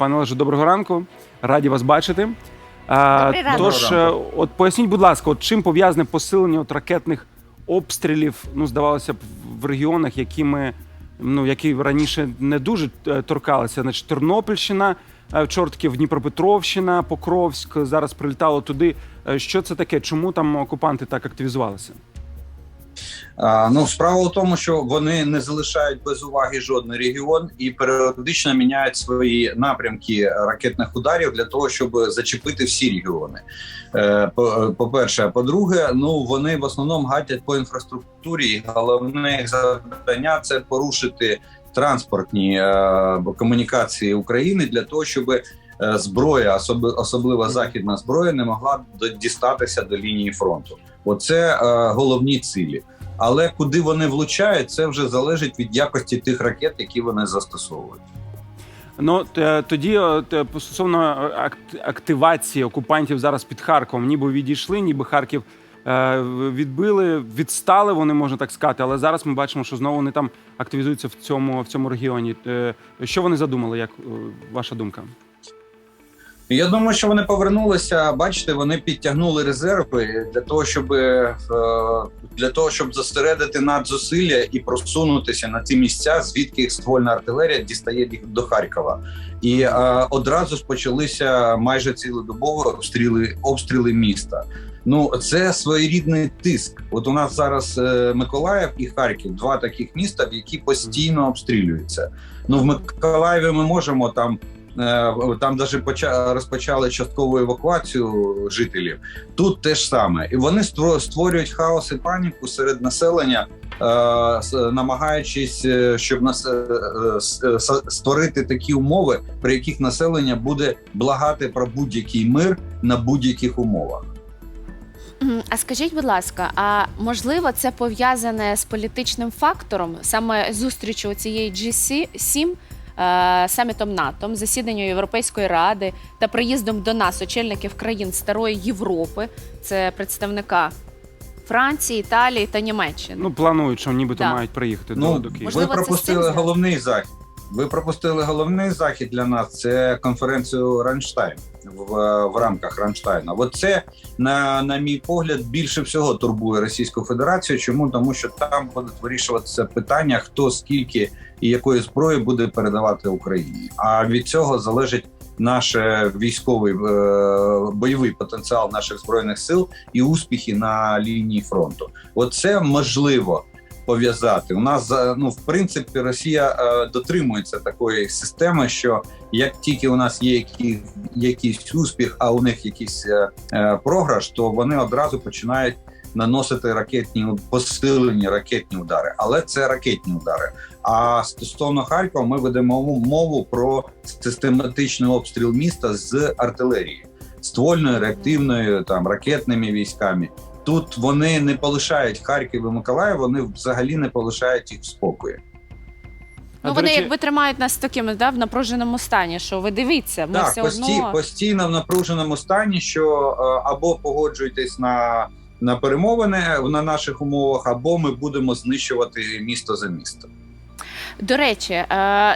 Пане Олеже, доброго ранку. Раді вас бачити. А, Добрий ранок. Тож, е, от поясніть, будь ласка, от чим пов'язане посилення от ракетних обстрілів, ну, здавалося б, в регіонах, які ми, ну, які раніше не дуже е, торкалися. Значить, Тернопільщина, е, Чортків, Дніпропетровщина, Покровськ, зараз прилітало туди. Що це таке? Чому там окупанти так активізувалися? Ну, справа в тому, що вони не залишають без уваги жодний регіон і періодично міняють свої напрямки ракетних ударів для того, щоб зачепити всі регіони. Е, по- По-перше, а по-друге, ну вони в основному гатять по інфраструктурі. і Головне їх завдання це порушити транспортні е, комунікації України для того, щоб е, зброя, особливо західна зброя, не могла дістатися до лінії фронту. Оце е, головні цілі. Але куди вони влучають, це вже залежить від якості тих ракет, які вони застосовують. Ну тоді е, стосовно активації окупантів зараз під Харковом, ніби відійшли, ніби Харків е, відбили, відстали, вони можна так сказати. Але зараз ми бачимо, що знову вони там активізуються в цьому в цьому регіоні. Е, Що вони задумали? Як е, ваша думка? Я думаю, що вони повернулися. Бачите, вони підтягнули резерви для того, щоб е, для того, щоб зосередити надзусилля і просунутися на ті місця, звідки їх ствольна артилерія дістає їх до Харкова. І е, одразу ж почалися майже цілодобово обстріли обстріли міста. Ну це своєрідний тиск. От у нас зараз е, Миколаїв і Харків два таких міста, в які постійно обстрілюються. Ну в Миколаєві ми можемо там. Е, Там навіть поча- розпочали часткову евакуацію жителів. Тут те ж саме, і вони ство- створюють хаос і паніку серед населення, е, намагаючись, е, щоб нас створити такі умови, при яких населення буде благати про будь-який мир на будь-яких умовах. А скажіть, будь ласка, а можливо це пов'язане з політичним фактором, саме зустрічю цієї G7, е, самітом НАТО, засіданням Європейської ради та приїздом до нас очільників країн Старої Європи, це представника Франції, Італії та Німеччини. Ну планують, що нібито Да. мають приїхати Ну, до, до Києва. Можливо, ви пропустили головний захід. Ви пропустили головний захід для нас. Це конференцію Ранштайн в, в рамках Ранштайна. От це, на, на мій погляд, більше всього турбує Російську Федерацію. Чому тому, що там будуть вирішуватися питання, хто скільки і якої зброї буде передавати Україні. А від цього залежить наш е, військовий е, бойовий потенціал наших збройних сил і успіхи на лінії фронту. Оце можливо пов'язати. У нас за- ну в принципі Росія е, дотримується такої системи, що як тільки у нас є які, якийсь успіх, а у них якийсь е, е, програш, то вони одразу починають наносити ракетні посилені ракетні удари. Але це ракетні удари. А стосовно Харкова, ми ведемо мову про систематичний обстріл міста з артилерії, ствольною, реактивною, там ракетними військами. Тут вони не полишають Харків і Миколаїв, вони взагалі не полишають їх в спокої. Ну вони речі, якби тримають нас таким да, в напруженому стані, що ви дивіться, ми так, все пості, одно постійно в напруженому стані, що е, або погоджуйтесь на, на перемовини на наших умовах, або ми будемо знищувати місто за містом. До речі, е,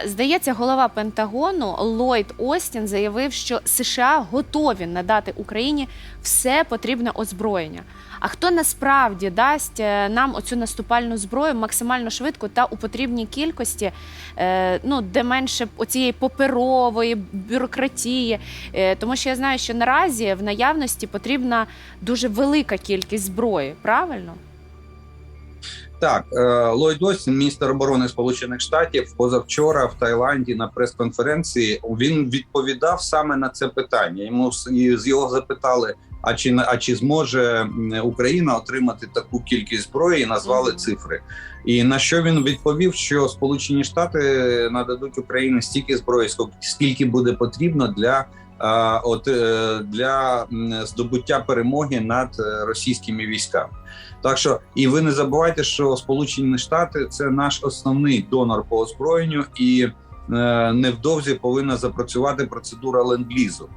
здається, голова Пентагону Ллойд Остін заявив, що США готові надати Україні все потрібне озброєння. А хто насправді дасть е, нам оцю наступальну зброю максимально швидко та у потрібній кількості, е, ну де менше оцієї паперової бюрократії? Е, тому що я знаю, що наразі в наявності потрібна дуже велика кількість зброї. Правильно? Так, е, Ллойд Остін, міністр оборони Сполучених Штатів, позавчора в Таїланді на прес-конференції він відповідав саме на це питання. Йому з- його запитали: а чи а чи зможе Україна отримати таку кількість зброї? І назвали цифри. І на що він відповів, що Сполучені Штати нададуть Україні стільки зброї, скільки буде потрібно для. От е, для здобуття перемоги над е, російськими військами, так що і ви не забувайте, що Сполучені Штати це наш основний донор по озброєнню, і е, невдовзі повинна запрацювати процедура ленд-лізу.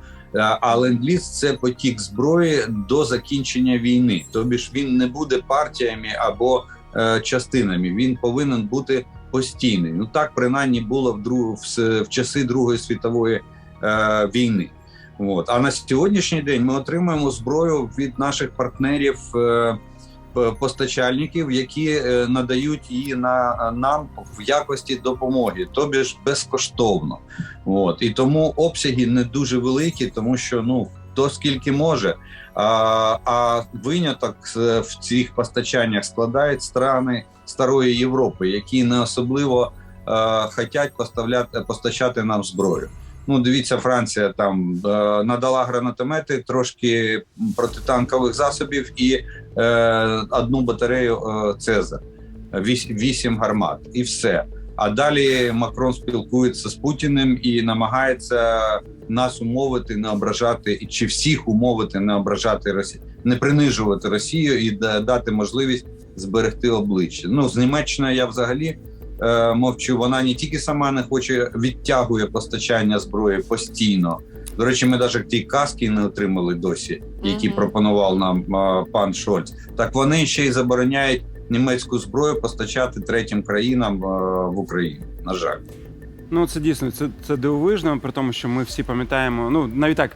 А ленд-ліз – це потік зброї до закінчення війни. Тобі ж він не буде партіями або частинами. Він повинен бути постійний. Ну так принаймні було в друг в, часи Другої світової війни. От. А на сьогоднішній день ми отримуємо зброю від наших партнерів. Е, Постачальників, які е, надають її на нам в якості допомоги, тобі ж безкоштовно. От і тому обсяги не дуже великі, тому що ну хто скільки може. А, а виняток в цих постачаннях складають страни старої Європи, які не особливо е, хочуть поставляти постачати нам зброю. Ну, дивіться, Франція там е, надала гранатомети, трошки протитанкових засобів і е, одну батарею е, Цезар, вісім гармат, і все. А далі Макрон спілкується з Путіним і намагається нас умовити, не ображати, чи всіх умовити, не ображати Росію, не принижувати Росію і дати можливість зберегти обличчя. Ну з Німеччиною я взагалі мовчу. Вона не тільки сама не хоче відтягує постачання зброї постійно. До речі, ми навіть ті каски не отримали досі, які пропонував нам е, пан Шольц. Так вони ще й забороняють німецьку зброю постачати третім країнам е, в Україну. На жаль. Ну, це дійсно це, це дивовижно, при тому, що ми всі пам'ятаємо. Ну, навіть так,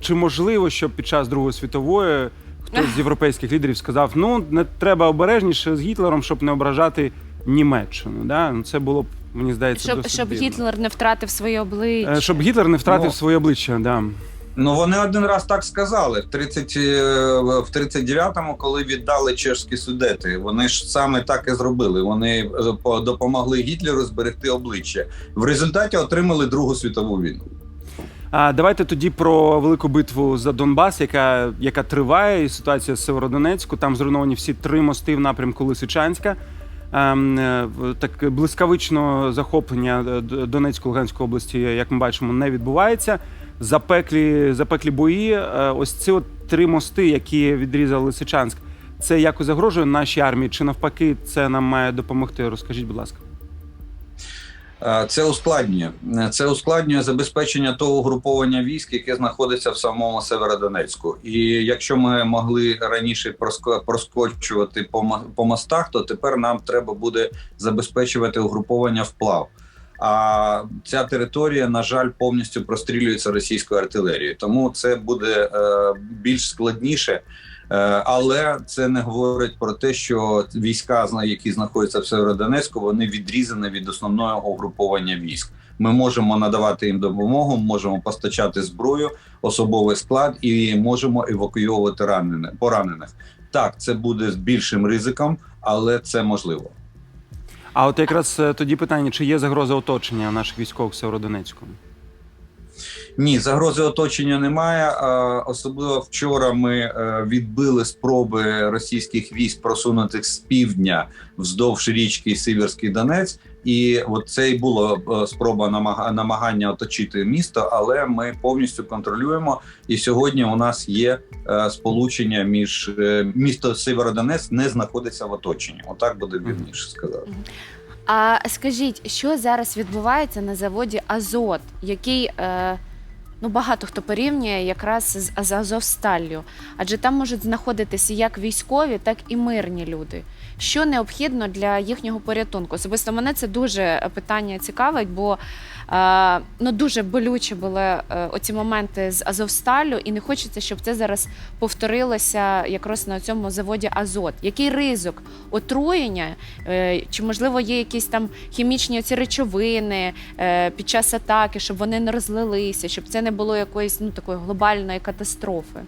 чи можливо, щоб під час Другої світової хтось з європейських лідерів сказав: ну, не треба обережніше з Гітлером, щоб не ображати Німеччину. Да? Ну, це було б, мені здається, Щоб, досить щоб дивно. Гітлер не втратив своє обличчя. Е, Щоб Гітлер не втратив Ну, своє обличчя, да. Ну вони один раз так сказали в 30, е, в 39-му, коли віддали чешські судети. Вони ж саме так і зробили. Вони е, по- допомогли Гітлеру зберегти обличчя. В результаті отримали Другу світову війну. А давайте тоді про велику битву за Донбас, яка, яка триває, і ситуація з Северодонецьку. Там зруйновані всі три мости в напрямку Лисичанська. Ем, е, Так блискавичного захоплення е, Донецької Луганської області, як ми бачимо, не відбувається. Запеклі, запеклі бої. Е, Ось ці от три мости, які відрізали Лисичанськ. Це якось загрожує нашій армії, чи навпаки, це нам має допомогти? Розкажіть, будь ласка. Е, Це ускладнює. Е, Це ускладнює забезпечення того угруповання військ, яке знаходиться в самому Северодонецьку. І якщо ми могли раніше проско- проскочувати по мостах, то тепер нам треба буде забезпечувати угруповання вплав. А ця територія, на жаль, повністю прострілюється російською артилерією. Тому це буде е, більш складніше. Е, Але це не говорить про те, що війська, які знаходяться в Северодонецьку, вони відрізані від основного угруповання військ. Ми можемо надавати їм допомогу, можемо постачати зброю, особовий склад і можемо евакуйовувати ранених поранених. Так, це буде з більшим ризиком, але це можливо. А от якраз е, тоді питання: чи є загроза оточення наших військових в Северодонецьку? Ні, загрози оточення немає. Особливо вчора ми е, відбили спроби російських військ просунутих з півдня вздовж річки Сіверський Донець. І от це і було е, спроба намага- намагання оточити місто, але ми повністю контролюємо. І сьогодні у нас є е, сполучення між місто Северодонець не знаходиться в оточенні. Отак буде вірніше сказати. А скажіть, що зараз відбувається на заводі Азот, який е, ну багато хто порівнює якраз з Аз- Азовсталлю, адже там можуть знаходитися як військові, так і мирні люди. Що необхідно для їхнього порятунку? Особисто мене це дуже питання цікавить, бо е, ну дуже болюче були е, оці моменти з Азовсталю, і не хочеться, щоб це зараз повторилося якраз на цьому заводі Азот. Який ризик отруєння? Е, Чи можливо є якісь там хімічні оці речовини е, під час атаки, щоб вони не розлилися, щоб це не було якоїсь ну такої глобальної катастрофи?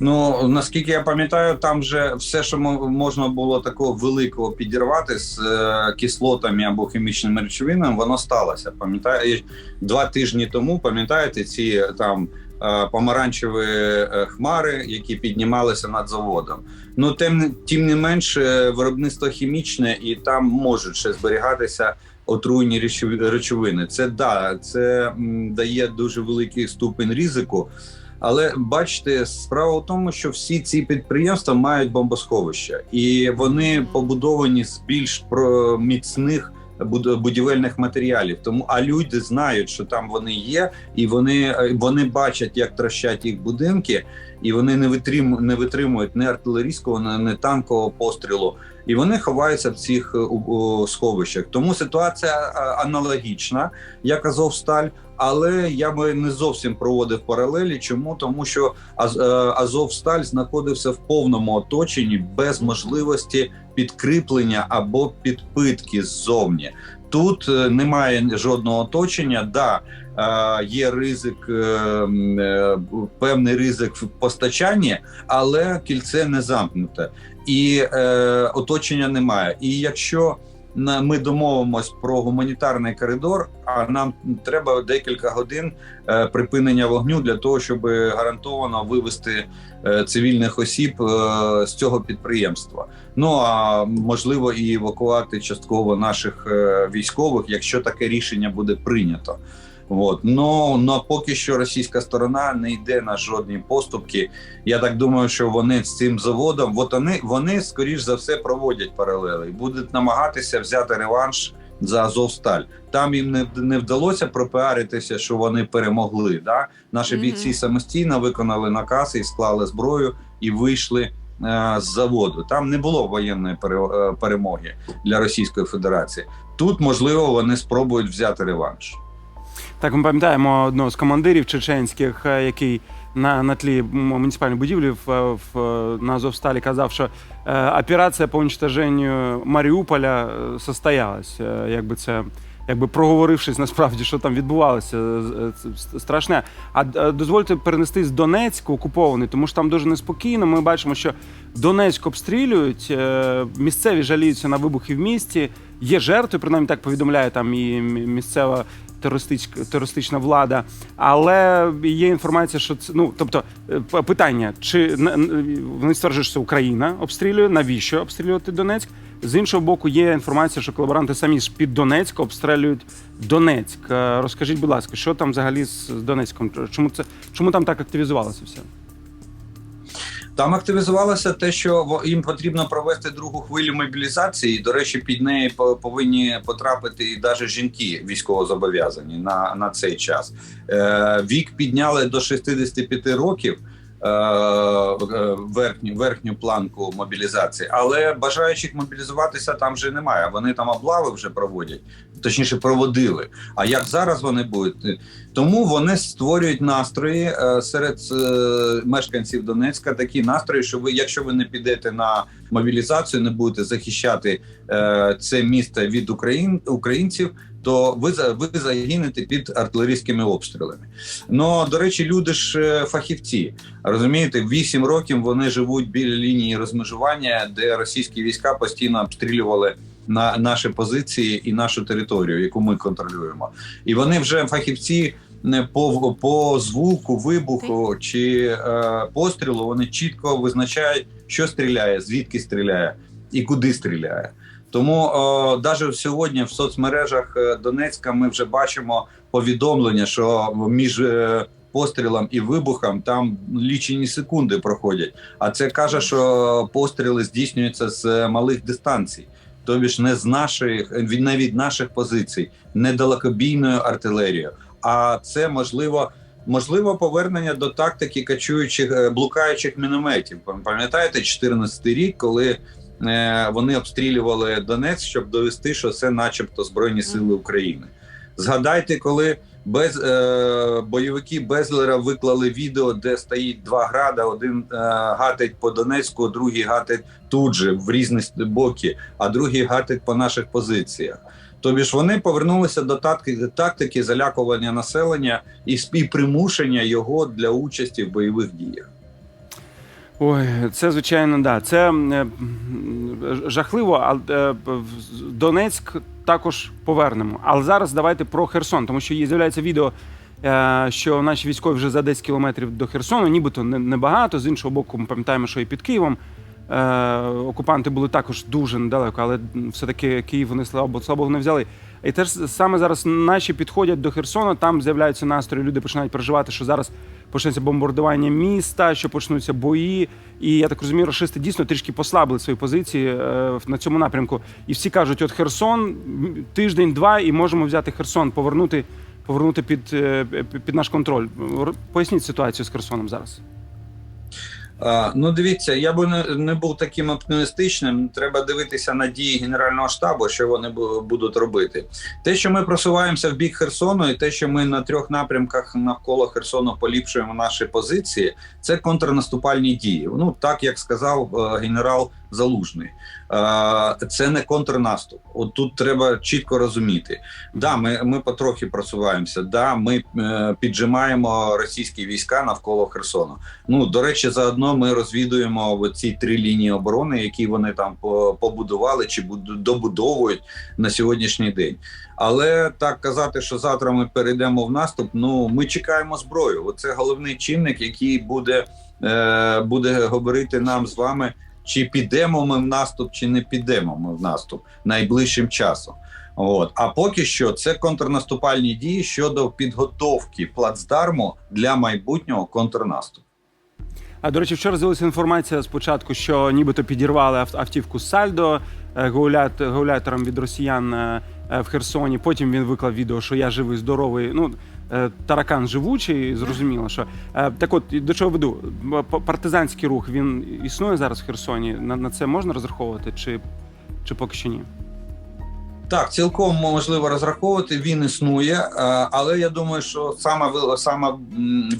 Ну наскільки я пам'ятаю, там вже все, що можна було такого великого підірвати з е, кислотами або хімічними речовинами, воно сталося. Пам'ятаю, два тижні тому пам'ятаєте ці там е, помаранчеві е, хмари, які піднімалися над заводом. Ну тим не- тим не менш, е, виробництво хімічне і там можуть ще зберігатися. Отруйні речовини, це да, це дає дуже великий ступень ризику. Але бачите, справа в тому, що всі ці підприємства мають бомбосховища, і вони побудовані з більш про міцних буд- будівельних матеріалів. Тому а люди знають, що там вони є, і вони, е, вони бачать, як трощать їх будинки, і вони не витрим, не витримують ні артилерійського, ні танкового пострілу. І вони ховаються в цих е, сховищах. Тому ситуація е, аналогічна, як Азовсталь. Але я би не зовсім проводив паралелі. Чому тому, що е, Азовсталь знаходився в повному оточенні без можливості підкріплення або підпитки ззовні. Тут немає жодного оточення. Да, є ризик, певний ризик в постачанні, але кільце не замкнуте і е, оточення немає. І якщо ми домовимось про гуманітарний коридор, а нам треба декілька годин е, припинення вогню для того, щоб гарантовано вивести е, цивільних осіб е, з цього підприємства. Ну а можливо і евакувати частково наших військових, якщо таке рішення буде прийнято. От ну, ну поки що російська сторона не йде на жодні поступки. Я так думаю, що вони з цим заводом, от вони, вони скоріш за все проводять паралели і будуть намагатися взяти реванш за Азовсталь. Там їм не, не вдалося пропіаритися, що вони перемогли. Да? Наші Мгм. бійці самостійно виконали наказ і склали зброю і вийшли е, з заводу. Там не було воєнної е, перемоги для Російської Федерації. Тут можливо вони спробують взяти реванш. Так, ми пам'ятаємо одного з командирів чеченських, е, який на, на тлі муніципальної будівлі в, в, на Азовсталі казав, що е, операція по уничтоженню Маріуполя е, состоялась. Е, якби це. Якби проговорившись насправді, що там відбувалося, е, страшне. А е, дозвольте перенестись з Донецьк окупований, тому що там дуже неспокійно. Ми бачимо, що Донецьк обстрілюють, е, місцеві жаліються на вибухи в місті. Є жертви, принаймні так повідомляє там і місцева терористична, влада. Але є інформація, що це ну тобто е, питання, чи вони стверджують, що це Україна обстрілює, навіщо обстрілювати Донецьк? З іншого боку, є інформація, що колаборанти самі ж під Донецьк обстрілюють Донецьк. Е, Розкажіть, будь ласка, що там взагалі з Донецьком? Чому це чому там так активізувалося все? Там активізувалося те, що їм потрібно провести другу хвилю мобілізації. До речі, під неї по- повинні потрапити і навіть жінки військовозобов'язані на, на цей час. Е, вік підняли до 65 років. Е, е, Верхню верхню планку мобілізації, але бажаючих мобілізуватися там вже немає. Вони там облави вже проводять, точніше проводили. А як зараз вони будуть? Тому вони створюють настрої е, серед мешканців Донецька такі настрої, що ви, якщо ви не підете на мобілізацію, не будете захищати це місто від україн, українців, то ви ви загинете під артилерійськими обстрілами. Ну до речі, люди ж е, фахівці. Розумієте, вісім років вони живуть біля лінії розмежування, де російські війська постійно обстрілювали на наші позиції і нашу територію, яку ми контролюємо. І вони вже фахівці не по, по звуку вибуху чи е, пострілу. Вони чітко визначають, що стріляє, звідки стріляє і куди стріляє. Тому навіть сьогодні в соцмережах е, Донецька ми вже бачимо повідомлення, що між е, пострілом і вибухом там лічені секунди проходять. А це каже, що постріли здійснюються з малих дистанцій. Тобі ж не з наших не від наших позицій, не далекобійною артилерією. А це можливо, можливо, повернення до тактики качуючих е, блукаючих мінометів. Пам- Пам'ятаєте, 14 рік, коли е, вони обстрілювали Донець, щоб довести, що це, начебто, збройні сили України. Згадайте, коли без е, бойовики Безлера виклали відео, де стоїть два града: один е, гатить по Донецьку, другий гатить тут же в різні боки, а другий гатить по наших позиціях. Тобі ж вони повернулися до тактики, тактики залякування населення і, сп- і примушення його для участі в бойових діях. Ой, це звичайно, да. Це е, жахливо, але е, Донецьк також повернемо. Але зараз давайте про Херсон, тому що з'являється відео, е, що наші військові вже за 10 кілометрів до Херсону, нібито не- небагато. З іншого боку, ми пам'ятаємо, що і під Києвом е, окупанти були також дуже недалеко, але все-таки Київ вони слабо слабо не взяли. І теж саме зараз наші підходять до Херсона, там з'являються настрої, люди починають переживати, що зараз почнеться бомбардування міста, що почнуться бої. І я так розумію, рашисти дійсно трішки послабили свої позиції е, на цьому напрямку. І всі кажуть: от Херсон, тиждень-два, і можемо взяти Херсон, повернути, повернути під, е, під наш контроль. Поясніть ситуацію з Херсоном зараз. Ну, дивіться, я би не, не був таким оптимістичним. Треба дивитися на дії Генерального штабу, що вони будуть робити. Те, що ми просуваємося в бік Херсону, і те, що ми на трьох напрямках навколо Херсону поліпшуємо наші позиції, це контрнаступальні дії. Ну так як сказав е, генерал Залужний. Це не контрнаступ. От тут треба чітко розуміти. Да, ми, ми потрохи просуваємося. Да, ми е, піджимаємо російські війська навколо Херсону. Ну до речі, заодно ми розвідуємо ці три лінії оборони, які вони там побудували чи добудовують на сьогоднішній день. Але так казати, що завтра ми перейдемо в наступ. Ну ми чекаємо зброю. Оце головний чинник, який буде, е, буде говорити нам з вами, чи підемо ми в наступ, чи не підемо ми в наступ найближчим часом. От а поки що це контрнаступальні дії щодо підготовки плацдарму для майбутнього контрнаступу. А до речі, вчора з'явилася інформація спочатку, що нібито підірвали ав- автівку Сальдо е, гаулятором від росіян е, в Херсоні. Потім він виклав відео, що я живий, здоровий. Ну таракан живучий, зрозуміло, що Е, так от до чого веду? Партизанський рух він існує зараз в Херсоні. На, на це можна розраховувати, чи, чи поки що ні? Так, цілком можливо розраховувати. Він існує, е, але я думаю, що сама сама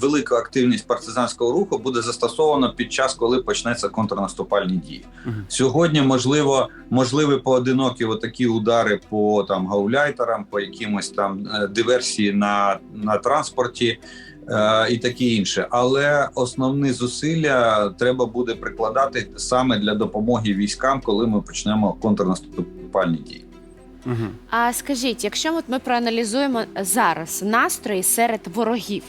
велика активність партизанського руху буде застосована під час, коли почнеться контрнаступальні дії. Мгм. Сьогодні можливо, можливі поодинокі отакі удари по там гауляйтерам, по якимось там е, диверсії на, на транспорті. е, І таке інше, але основні зусилля треба буде прикладати саме для допомоги військам, коли ми почнемо контрнаступальні дії. А скажіть, якщо от ми проаналізуємо зараз настрої серед ворогів,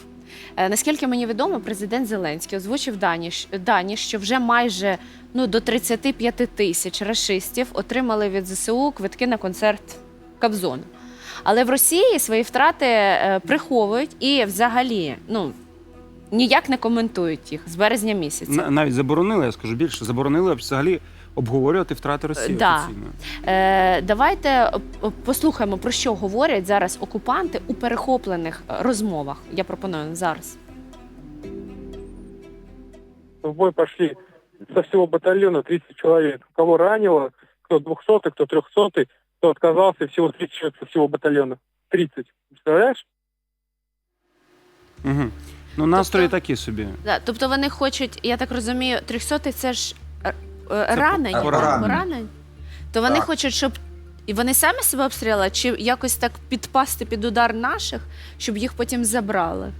е, наскільки мені відомо, президент Зеленський озвучив дані, дані, що вже майже ну, до 35 тисяч рашистів отримали від ЗСУ квитки на концерт Кобзона. Але в Росії свої втрати е, приховують і взагалі ну, ніяк не коментують їх з березня місяця. Навіть заборонили, я скажу більше, заборонили взагалі обговорювати втрати Росії Да. офіційно. Е, давайте послухаємо, про що говорять зараз окупанти у перехоплених е, розмовах. Я пропоную зараз. в бой пошли со всего батальона 30 человек. Кого ранило, кто 200 кто 300 кто отказался, всего 30 человек со всего батальона. 30. Представляешь? Угу. Ну, настрої Тобто- такі собі. Да, тобто вони хочуть, я так розумію, 300 це ж е, ранені, так? поранені. поранені? То вони Так. хочуть, щоб і вони самі себе обстріляли, чи якось так підпасти під удар наших, щоб їх потім забрали.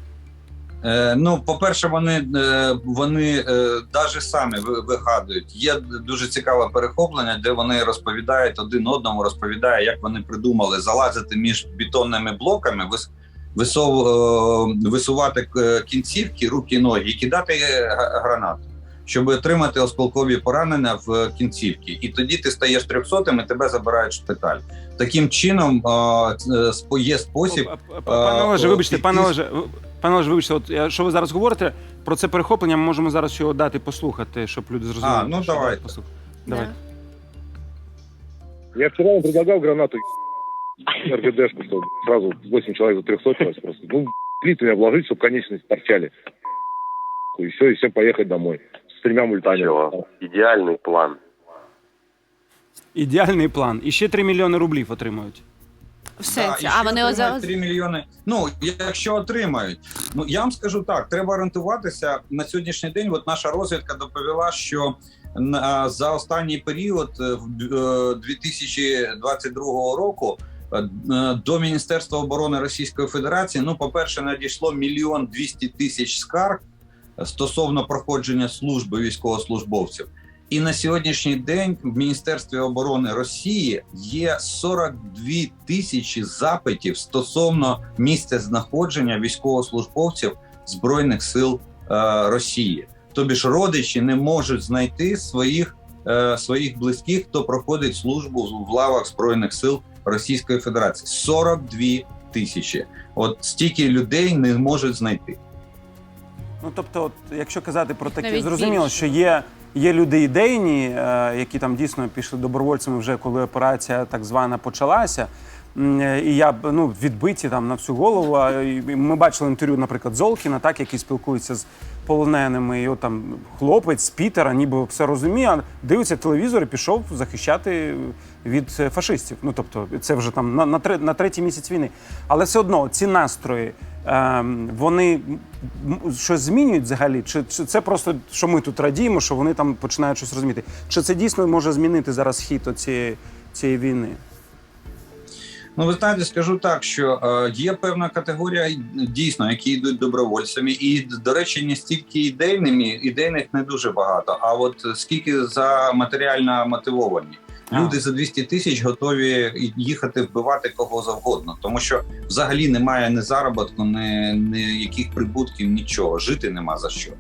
Е, ну, по-перше, вони, е, вони е, даже самі ви- вигадують. Є дуже цікаве перехоплення, де вони розповідають один одному, розповідає, як вони придумали залазити між бетонними блоками, вис, висов, е, висувати е, кінцівки, руки ноги і кидати е, гранату, щоб отримати осколкові поранення в кінцівки. І тоді ти стаєш трьохсотим і тебе забирають в шпиталь. Таким чином е, є спосіб. Пане Олеже, вибачте, пане Олеже, пане Олеже, вибачте, от що ви зараз говорите про це перехоплення, ми можемо зараз його дати послухати, щоб люди зрозуміли. А, ну, давайте. Давайте. Я вчера вам предлагал гранату РГДшку, что сразу 8 человек за 300 человек просто. Ну, плиты меня вложить, чтобы конечности торчали. И все, и всем поехать домой. С тремя мультами. Всё. Идеальный план. Ідеальний план. І ще 3 мільйони рублів отримують. В сенсі, Да, а вони отримають оза... 3 мільйони. Ну, якщо отримають. Ну, я вам скажу так: треба орієнтуватися на сьогоднішній день. От наша розвідка доповіла, що на, за останній період е, в б- е, 2022 року. е, До Міністерства оборони Російської Федерації, ну, по-перше, надійшло мільйон двісті тисяч скарг стосовно проходження служби військовослужбовців. І на сьогоднішній день в Міністерстві оборони Росії є 42 тисячі запитів стосовно місця знаходження військовослужбовців Збройних сил е, Росії. Тобі ж родичі не можуть знайти своїх, е, своїх близьких, хто проходить службу в лавах Збройних сил Російської Федерації. 42 тисячі. От стільки людей не можуть знайти. Ну тобто, от, якщо казати про таке, Навіть зрозуміло, більше. що є, є люди ідейні, е, які там дійсно пішли добровольцями вже коли операція так звана почалася. Е, І я ну, відбиті там на всю голову. А, Ми бачили інтерв'ю, наприклад, Золкіна, так, який спілкується з полоненими. От там хлопець з Пітера, ніби все розуміє, а дивиться телевізор і пішов захищати від е, фашистів. Ну тобто, це вже там на, на, на третій місяць війни. Але все одно ці настрої. ем, Вони щось змінюють взагалі? Чи, чи це просто що ми тут радіємо, що вони там починають щось розуміти? Чи це дійсно може змінити зараз хід цієї війни? Ну, ви знаєте, скажу так, що е, є певна категорія дійсно, які йдуть добровольцями, і до речі, не стільки ідейними, ідейних не дуже багато. А от скільки за матеріально мотивовані. Люди за 200 тисяч готові їхати вбивати кого завгодно, тому що взагалі немає ні заробітку, ні, ні яких прибутків, нічого. Жити нема за що.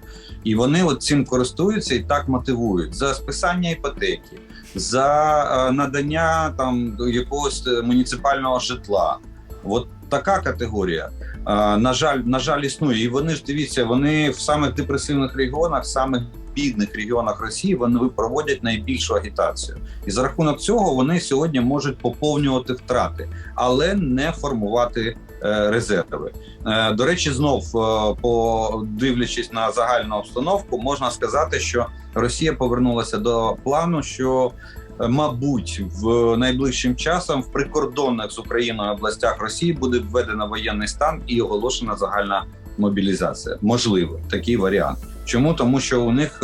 І вони от цим користуються і так мотивують за списання іпотеки, за е, надання там якогось е, муніципального житла. От така категорія. е, На жаль, на жаль, існує. І вони ж дивіться, вони в самих депресивних регіонах, самих бідних регіонах Росії вони проводять найбільшу агітацію. І за рахунок цього вони сьогодні можуть поповнювати втрати, але не формувати резерви. Е, До речі, знов е, подивлячись на загальну обстановку, можна сказати, що Росія повернулася до плану, що е, мабуть в найближчим часом в прикордонних з Україною областях Росії буде введено воєнний стан і оголошена загальна мобілізація. Можливо, такий варіант. Чому тому, що у них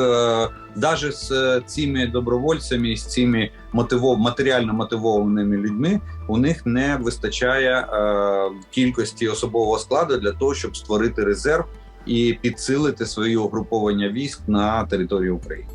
е, навіть з е, цими добровольцями, з цими мотивов матеріально мотивованими людьми, у них не вистачає е, кількості особового складу для того, щоб створити резерв і підсилити свої угруповання військ на території України.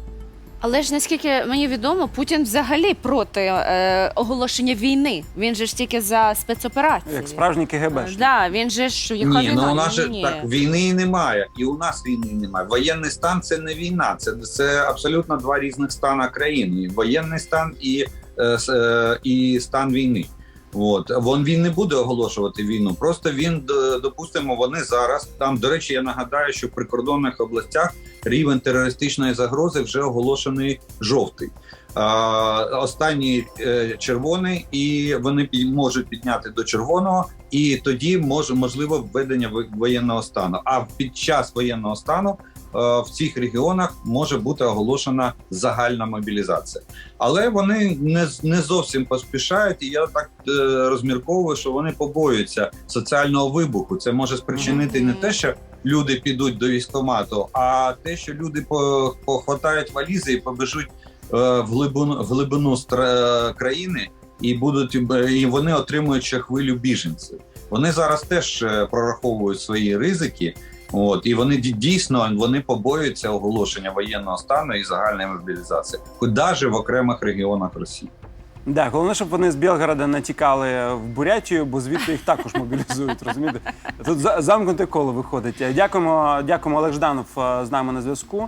Але ж наскільки мені відомо, Путін взагалі проти е, оголошення війни. Він же ж тільки за спецоперації. Як справжній КГБ. Да, він же ж яка ні, війна? ну у нас Ні, же ні. так війни немає, і у нас війни немає. Воєнний стан це не війна, це, це абсолютно два різних стана країни: воєнний стан і, е, е, і стан війни. От вон він не буде оголошувати війну. Просто він допустимо, вони зараз там. До речі, я нагадаю, що в прикордонних областях рівень терористичної загрози вже оголошений жовтий. А, останній е, червоний, і вони можуть підняти до червоного, і тоді може можливо введення во- воєнного стану. А під час воєнного стану в цих регіонах може бути оголошена загальна мобілізація. Але вони не, не зовсім поспішають, і я так е, розмірковую, що вони побоюються соціального вибуху. Це може спричинити не те, що люди підуть до військкомату, а те, що люди по- похватають валізи і побежуть е, в глибину, в глибину стра- країни, і будуть і вони отримують ще хвилю біженців. Вони зараз теж е, прораховують свої ризики. От і вони дійсно вони побоюються оголошення воєнного стану і загальної мобілізації, навіть в окремих регіонах Росії. Да, головне, щоб вони з Білгорода не тікали в Бурятію, бо звідти їх також мобілізують. Розумієте? Тут замкнуте коло виходить. Дякуємо, дякуємо Олег Жданов е, з нами на зв'язку.